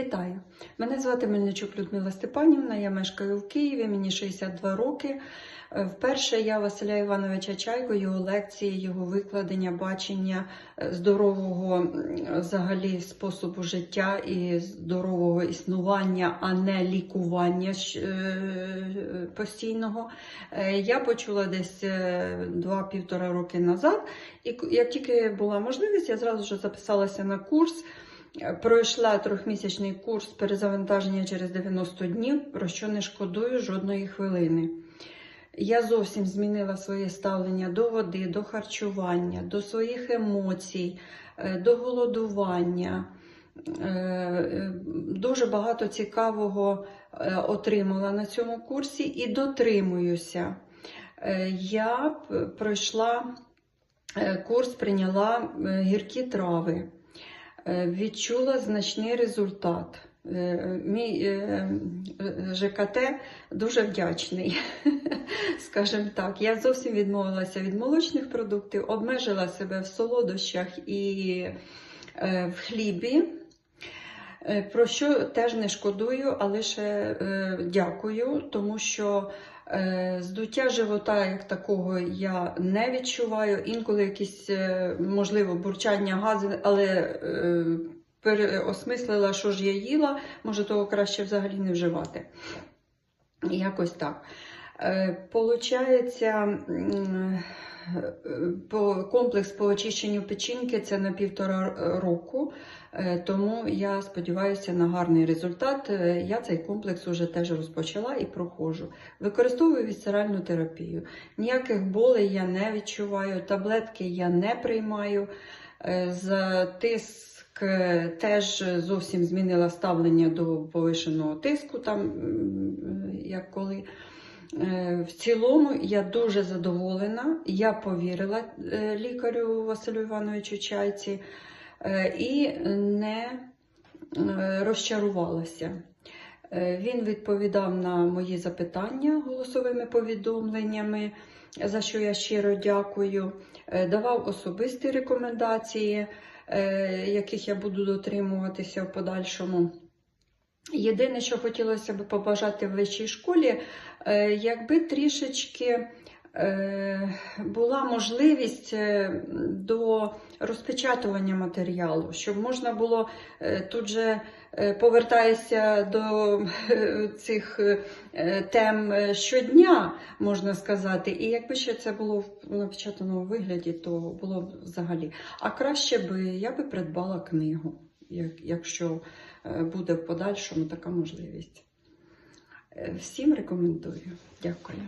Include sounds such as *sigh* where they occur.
Вітаю! Мене звати Мельничук Людмила Степанівна, я мешкаю в Києві, мені 62 роки. Е, Вперше я Василя Івановича Чайко, його лекції, його викладення, бачення е, здорового взагалі способу життя і здорового існування, а не лікування е, постійного. Я почула десь е, два-півтора роки назад, і як тільки була можливість, я зразу ж записалася на курс. Е, Пройшла трьохмісячний курс перезавантаження через 90 днів, про що не шкодую жодної хвилини. Я зовсім змінила своє ставлення до води, до харчування, до своїх емоцій, е, до голодування. Е, Дуже багато цікавого отримала на цьому курсі і дотримуюся. Я пройшла курс, прийняла гіркі трави. Е, Відчула значний результат. Е, Мій е, е, ЖКТ дуже вдячний, *laughs* скажімо так. Я зовсім відмовилася від молочних продуктів, обмежила себе в солодощах і в хлібі. Про що теж не шкодую, але ще е, дякую, тому що здуття живота як такого я не відчуваю. Інколи якісь, е, можливо, бурчання гази, але е, переосмислила, що ж я їла, може того краще взагалі не вживати. Якось так. Е, Получається, е, комплекс по очищенню печінки це на півтора року, е, тому я сподіваюся на гарний результат. Я цей комплекс вже теж розпочала і проходжу. Використовую вісцеральну терапію. Ніяких болей я не відчуваю, таблетки я не приймаю. За тиск теж зовсім змінила ставлення до повишеного тиску, там як коли. Е, В цілому я дуже задоволена. Я повірила е, лікарю Василю Івановичу Чайці е, і не розчарувалася. Він відповідав на мої запитання голосовими повідомленнями, за що я щиро дякую. Давав особисті рекомендації, яких я буду дотримуватися в подальшому. Єдине, що хотілося б побажати в вищій школі, е, якби трішечки е, була можливість е, до розпечатування матеріалу, щоб можна було тут же повертаєшся до цих тем щодня, можна сказати. І якби ще це було в напечатаному вигляді, то було б взагалі. А краще би я би придбала книгу, якщо е, буде в подальшому така можливість. Е, Всім рекомендую. Дякую.